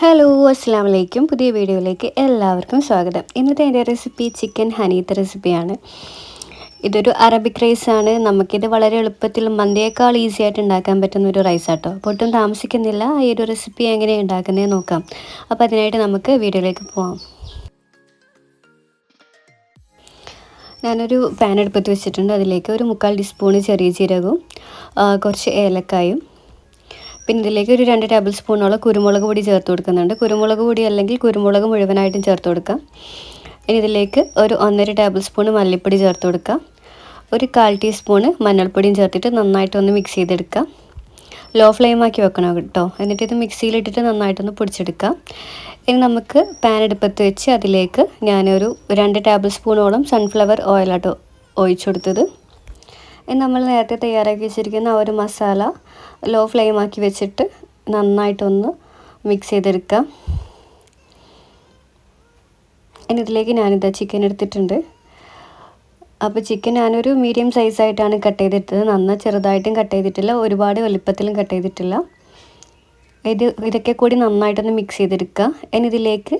Hello അസ്സാം വലൈക്കും പുതിയ വീഡിയോയിലേക്ക് എല്ലാവർക്കും സ്വാഗതം. ഇന്നത്തെ എന്റെ റെസിപ്പി ചിക്കൻ ഹനീത്ത് റെസിപ്പിയാണ് ഇതൊരു അറബിക് റൈസാണ് നമുക്കിത് വളരെ എളുപ്പത്തിൽ മന്തിയേക്കാൾ ഈസി ആയിട്ട് ഉണ്ടാക്കാൻ പറ്റുന്ന ഒരു റൈസ് ആട്ടോ. അപ്പോൾ ഒട്ടും താമസിക്കുന്നില്ല. ഈ ഒരു റെസിപ്പി എങ്ങനെയാണ് ഉണ്ടാക്കുന്നത് നോക്കാം. അപ്പോൾ അതിനായിട്ട് നമുക്ക് വീഡിയോയിലേക്ക് പോവാം. ഞാനൊരു പാൻ എടുപ്പത്ത് വെച്ചിട്ടുണ്ട്. അതിലേക്ക് ഒരു മുക്കാൽ ടീസ്പൂണ് ചെറിയ ജീരകവും കുറച്ച് ഏലക്കായും പിന്നെ ഇതിലേക്ക് ഒരു രണ്ട് ടേബിൾ സ്പൂണോളം കുരുമുളക് പൊടി ചേർത്ത് കൊടുക്കുന്നുണ്ട്. കുരുമുളക് പൊടി അല്ലെങ്കിൽ കുരുമുളക് മുഴുവനായിട്ടും ചേർത്ത് കൊടുക്കാം. ഇനി ഇതിലേക്ക് ഒരു ഒന്നര ടേബിൾ സ്പൂൺ മല്ലിപ്പൊടി ചേർത്ത് കൊടുക്കാം. ഒരു കാൽ ടീസ്പൂണ് മഞ്ഞൾപ്പൊടിയും ചേർത്തിട്ട് നന്നായിട്ടൊന്ന് മിക്സ് ചെയ്തെടുക്കാം. ലോ ഫ്ലെയിം ആക്കി വെക്കണം കേട്ടോ. എന്നിട്ട് ഇത് മിക്സിയിലിട്ടിട്ട് നന്നായിട്ടൊന്ന് പൊടിച്ചെടുക്കാം. ഇനി നമുക്ക് പാൻ എടുപ്പത്ത് വെച്ച് അതിലേക്ക് ഞാനൊരു രണ്ട് ടേബിൾ സ്പൂണോളം സൺഫ്ലവർ ഓയിലാട്ടോ ഒഴിച്ചു കൊടുത്തത്. ഇനി നമ്മൾ നേരത്തെ തയ്യാറാക്കി വെച്ചിരിക്കുന്ന ആ ഒരു മസാല ലോ ഫ്ലെയിം ആക്കി വെച്ചിട്ട് നന്നായിട്ടൊന്ന് മിക്സ് ചെയ്തെടുക്കാം. ഇനി ഇതിലേക്ക് ഞാനിതാ ചിക്കൻ എടുത്തിട്ടുണ്ട്. അപ്പോൾ ചിക്കൻ ഞാനൊരു മീഡിയം സൈസായിട്ടാണ് കട്ട് ചെയ്തിട്ടത്. നന്നായി ചെറുതായിട്ടും കട്ട് ചെയ്തിട്ടില്ല. ഒരുപാട് വലുപ്പത്തിലും കട്ട് ചെയ്തിട്ടില്ല. ഇത് ഇതൊക്കെ കൂടി നന്നായിട്ടൊന്ന് മിക്സ് ചെയ്തെടുക്കുക. ഇനി ഇതിലേക്ക്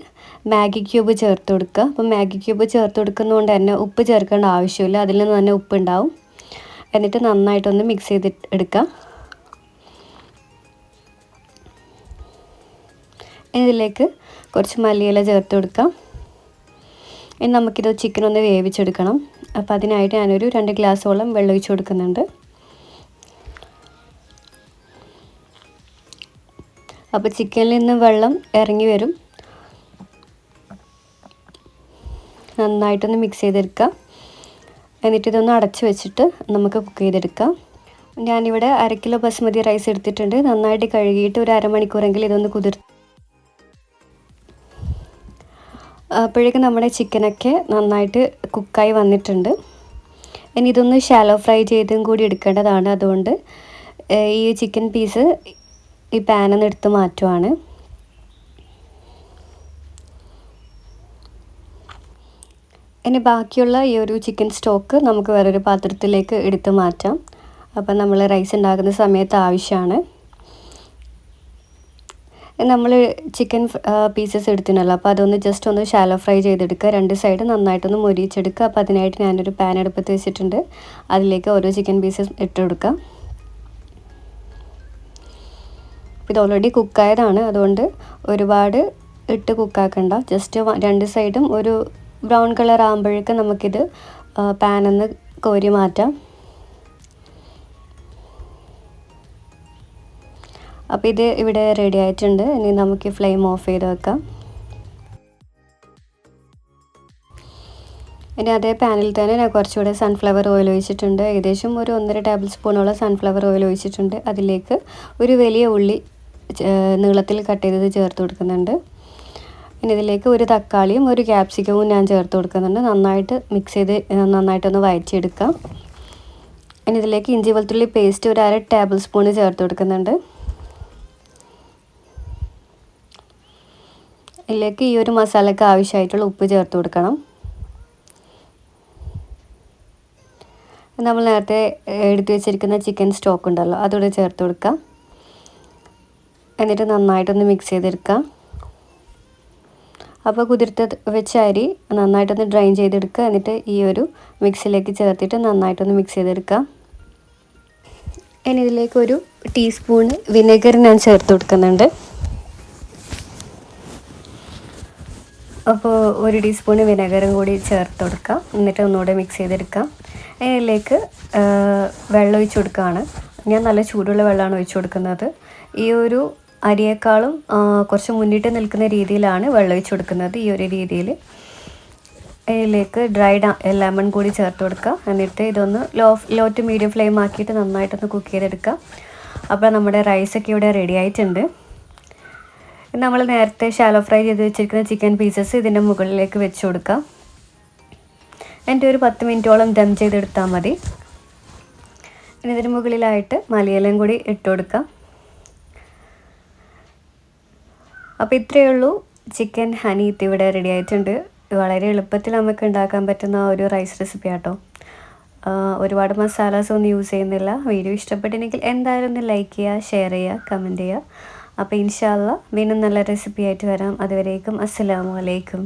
മാഗി ക്യൂബ് ചേർത്ത് കൊടുക്കുക. അപ്പോൾ മാഗി ക്യൂബ് ചേർത്ത് കൊടുക്കുന്നതുകൊണ്ട് തന്നെ ഉപ്പ് ചേർക്കേണ്ട ആവശ്യമില്ല. അതിൽ നിന്ന് തന്നെ ഉപ്പ് ഉണ്ടാവും. എന്നിട്ട് നന്നായിട്ടൊന്ന് മിക്സ് ചെയ്ത് എടുക്കുക. ഇതിലേക്ക് കുറച്ച് മല്ലിയില ചേർത്ത് കൊടുക്കാം. ഇനി നമുക്കിത് ചിക്കൻ ഒന്ന് വേവിച്ചെടുക്കണം. അപ്പോൾ അതിനായിട്ട് ഞാനൊരു രണ്ട് ഗ്ലാസ്സോളം വെള്ളം ഒഴിച്ച് കൊടുക്കുന്നുണ്ട്. അപ്പോൾ ചിക്കനിൽ നിന്ന് വെള്ളം ഇറങ്ങി വരും. നന്നായിട്ടൊന്ന് മിക്സ് ചെയ്തെടുക്കാം. എന്നിട്ട് ഇതൊന്ന് അടച്ചു വെച്ചിട്ട് നമുക്ക് കുക്ക് ചെയ്തെടുക്കാം. ഞാനിവിടെ അര കിലോ ബസ്മതി റൈസ് എടുത്തിട്ടുണ്ട്. നന്നായിട്ട് കഴുകിയിട്ട് ഒരു അരമണിക്കൂറെങ്കിലും ഇതൊന്ന് കുതിർ അപ്പോഴേക്കും നമ്മുടെ ചിക്കനൊക്കെ നന്നായിട്ട് കുക്കായി വന്നിട്ടുണ്ട്. ഇനി ഇതൊന്ന് ഷാലോ ഫ്രൈ ചെയ്തും കൂടി എടുക്കേണ്ടതാണ്. അതുകൊണ്ട് ഈ ചിക്കൻ പീസ് ഈ പാനിൽ എടുത്ത് മാറ്റുവാണ്. ഇനി ബാക്കിയുള്ള ഈ ഒരു ചിക്കൻ സ്റ്റോക്ക് നമുക്ക് വേറൊരു പാത്രത്തിലേക്ക് എടുത്ത് മാറ്റാം. അപ്പം നമ്മൾ റൈസ് ഉണ്ടാക്കുന്ന സമയത്ത് ആവശ്യമാണ് നമ്മൾ ചിക്കൻ പീസസ് എടുത്തിനല്ലോ അപ്പോൾ അതൊന്ന് ജസ്റ്റ് ഒന്ന് ഷാലോ ഫ്രൈ ചെയ്തെടുക്കുക. രണ്ട് സൈഡ് നന്നായിട്ടൊന്ന് മൊരിച്ചെടുക്കുക അപ്പോൾ അതിനായിട്ട് ഞാനൊരു പാൻ എടുപ്പത്ത് വെച്ചിട്ടുണ്ട്. അതിലേക്ക് ഓരോ ചിക്കൻ പീസസ് ഇട്ട് കൊടുക്കാം ഇത് ഓൾറെഡി കുക്കായതാണ് അതുകൊണ്ട് ഒരുപാട് ഇട്ട് കുക്കാക്കണ്ട ജസ്റ്റ് രണ്ട് സൈഡും ഒരു ബ്രൗൺ കളർ ആകുമ്പോഴേക്കും നമുക്കിത് പാനിൽ നിന്ന് കോരി മാറ്റാം. അപ്പോൾ ഇത് ഇവിടെ റെഡി ആയിട്ടുണ്ട്. ഇനി നമുക്ക് ഫ്ലെയിം ഓഫ് ചെയ്ത് വെക്കാം. ഇനി അതേ പാനിൽ തന്നെ ഞാൻ കുറച്ചുകൂടെ സൺഫ്ലവർ ഓയിൽ ഒഴിച്ചിട്ടുണ്ട്. ഏകദേശം ഒരു ഒന്നര ടേബിൾ സ്പൂണോളം സൺഫ്ലവർ ഓയിൽ ഒഴിച്ചിട്ടുണ്ട്. അതിലേക്ക് ഒരു വലിയ ഉള്ളി നീളത്തിൽ കട്ട് ചെയ്തത് ചേർത്ത് കൊടുക്കുന്നുണ്ട്. ഇനി ഇതിലേക്ക് ഒരു തക്കാളിയും ഒരു ക്യാപ്സിക്കവും ഞാൻ ചേർത്ത് കൊടുക്കുന്നുണ്ട്. നന്നായിട്ട് മിക്സ് ചെയ്ത് നന്നായിട്ടൊന്ന് വയറ്റിയെടുക്കാം ഇനി ഇതിലേക്ക് ഇഞ്ചി വെളുത്തുള്ളി പേസ്റ്റ് ഒരു അര ടേബിൾ സ്പൂണ് ചേർത്ത് കൊടുക്കുന്നുണ്ട്. ഇതിലേക്ക് ഈ ഒരു മസാലയ്ക്ക് ആവശ്യമായിട്ടുള്ള ഉപ്പ് ചേർത്ത് കൊടുക്കണം. നമ്മൾ നേരത്തെ എടുത്തു വെച്ചിരിക്കുന്ന ചിക്കൻ സ്റ്റോക്ക് ഉണ്ടല്ലോ അതോടെ ചേർത്ത് കൊടുക്കാം. എന്നിട്ട് നന്നായിട്ടൊന്ന് മിക്സ് ചെയ്തെടുക്കാം. അപ്പോൾ കുതിർത്ത് വെച്ച അരി നന്നായിട്ടൊന്ന് ഡ്രൈൻ ചെയ്തെടുക്കുക. എന്നിട്ട് ഈ ഒരു മിക്സിലേക്ക് ചേർത്തിട്ട് നന്നായിട്ടൊന്ന് മിക്സ് ചെയ്തെടുക്കാം. ഇനി ഇതിലേക്ക് ഒരു ടീസ്പൂണ് വിനെഗർ ഞാൻ ചേർത്ത് കൊടുക്കുന്നുണ്ട്. അപ്പോൾ ഒരു ടീസ്പൂൺ വിനെഗറും കൂടി ചേർത്ത് കൊടുക്കാം. എന്നിട്ട് ഒന്നുകൂടെ മിക്സ് ചെയ്തെടുക്കാം. അതിലേക്ക് വെള്ളം ഒഴിച്ച് കൊടുക്കുകയാണ്. ഞാൻ നല്ല ചൂടുള്ള വെള്ളമാണ് ഒഴിച്ചു കൊടുക്കുന്നത്. ഈ ഒരു അരിയേക്കാളും കുറച്ച് മുന്നിട്ട് നിൽക്കുന്ന രീതിയിലാണ് വെള്ളം ഒഴിച്ചു കൊടുക്കുന്നത് ഈ ഒരു രീതിയിൽ. ഇതിലേക്ക് ഡ്രൈഡ് ലെമൺ കൂടി ചേർത്ത് കൊടുക്കുക എന്നിട്ട് ഇതൊന്ന് low low to medium flame ആക്കിയിട്ട് നന്നായിട്ടൊന്ന് കുക്ക് ചെയ്തെടുക്കാം. അപ്പോൾ നമ്മുടെ റൈസൊക്കെ ഇവിടെ റെഡി ആയിട്ടുണ്ട്. നമ്മൾ നേരത്തെ ഷാലോ ഫ്രൈ ചെയ്ത് വെച്ചിരിക്കുന്ന ചിക്കൻ പീസസ് ഇതിന്റെ മുകളിലേക്ക് വെച്ച് കൊടുക്കാം. എന്നിട്ട് ഒരു പത്ത് മിനിറ്റോളം ദം ചെയ്തെടുത്താൽ മതി. ഇനി ഇതിന് മുകളിലായിട്ട് മലയിലും കൂടി ഇട്ട് കൊടുക്കാം. അപ്പോൾ ഇത്രയേ ഉള്ളൂ. ചിക്കൻ ഹണി ഇവിടെ റെഡി ആയിട്ടുണ്ട്. വളരെ എളുപ്പത്തിൽ നമുക്ക് ഉണ്ടാക്കാൻ പറ്റുന്ന ഒരു റൈസ് റെസിപ്പി ആട്ടോ. ഒരുപാട് മസാലാസ് ഒന്നും യൂസ് ചെയ്യുന്നില്ല. വീഡിയോ ഇഷ്ടപ്പെട്ടില്ലെങ്കിൽ എന്തായാലും ഒന്ന് ലൈക്ക് ചെയ്യുക ഷെയർ ചെയ്യുക കമന്റ് ചെയ്യുക. അപ്പോൾ ഇൻഷാല്ല വീണ്ടും നല്ല റെസിപ്പി ആയിട്ട് വരാം. അതുവരേക്കും അസ്സലാമു അലൈക്കും.